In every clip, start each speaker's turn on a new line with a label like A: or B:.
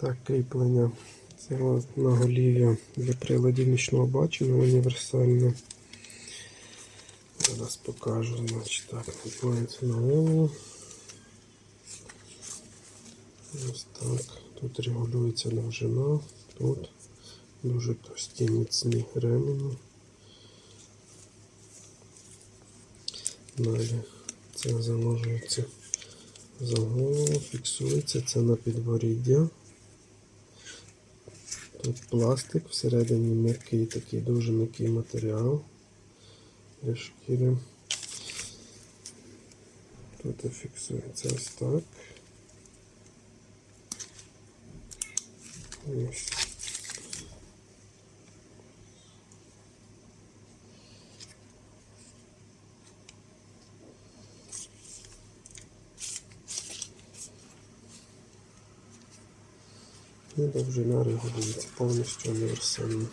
A: Так, кріплення. Це наголів'я для приладів нічного бачення універсальне. Зараз покажу. Значить, так, відбувається на голову. Ось так. Тут регулюється довжина. Тут дуже товсті міцні ремені. Далі це заложується за голову, фіксується це на підборіддя. Тут пластик, всередині м'який такий дуже м'який матеріал для шкіри. Тут фіксується ось так. Ось. І довжина регулюється повністю універсальна.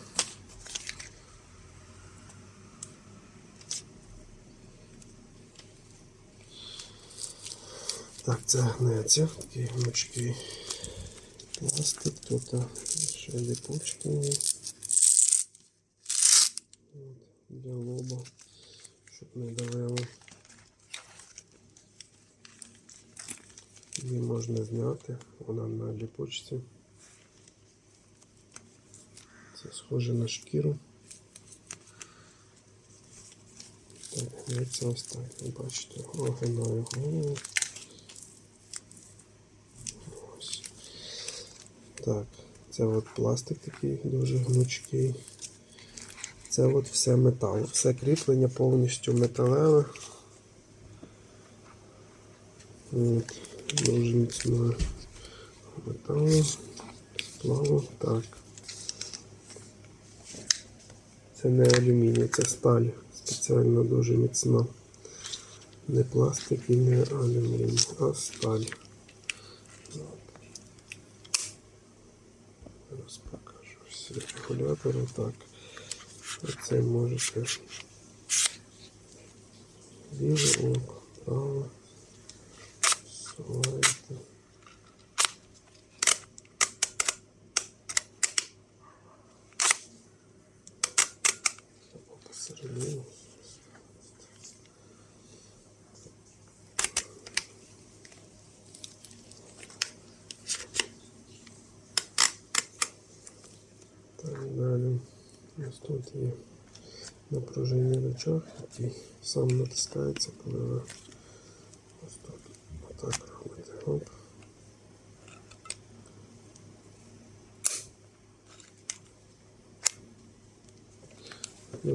A: Так, це гнеться, такий гнучкий пластик, тут ще ліпучки. От, для лоба, щоб не давило. Її можна зняти, вона на ліпучці. Це схоже на шкіру. Так, гнеться ось так, бачите, огинаю голову. Ось. Так, це от пластик такий дуже гнучкий. Це от все метал. Все кріплення повністю металеве. От, дуже міцне металу, сплаву. Так. Це не алюміній, це сталь. Спеціально дуже міцна. Не пластик і не алюміній, а сталь. Зараз покажу всі регулятори. Так. Оце можете ліве око, праве. Суваєте. Або посередині. Так, далі. Ось тут є напружинний рычаг, який сам натискається, коли ви ось тут отак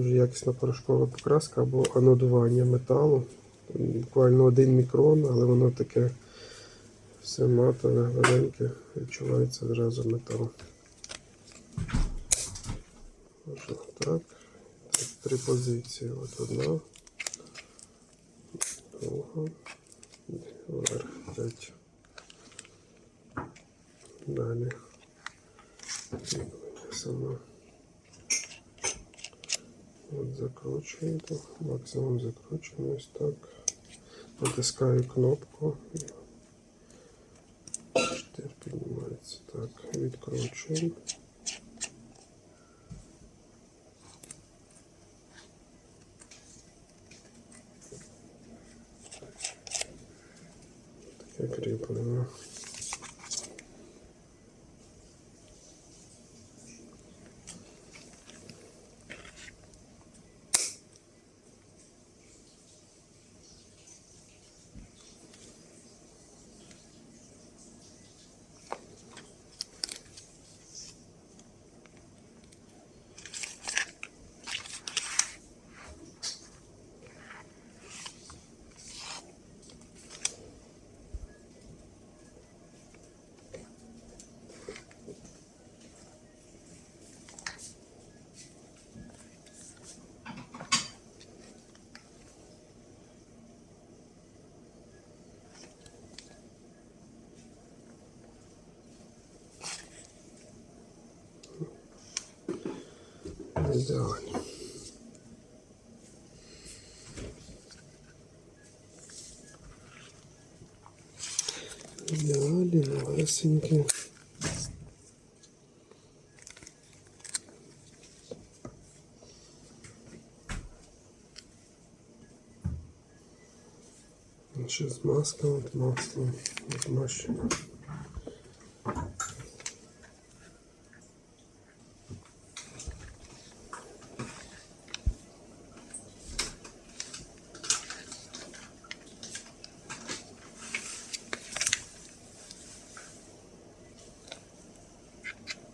A: Дуже якісна порошкова покраска або анодування металу. Буквально один мікрон, але воно таке все матове, гладеньке, відчувається одразу метал. Так. Три позиції. От одна, друга, вверх, третя. Далі. Сама. От закручуєте, максимум закручуємо ось так. Натискаю кнопку. Штир піднімається. Так, відкручуємо. Таке кріплення. не здорові. Далі малесенькі. Ще змазка от маслом, от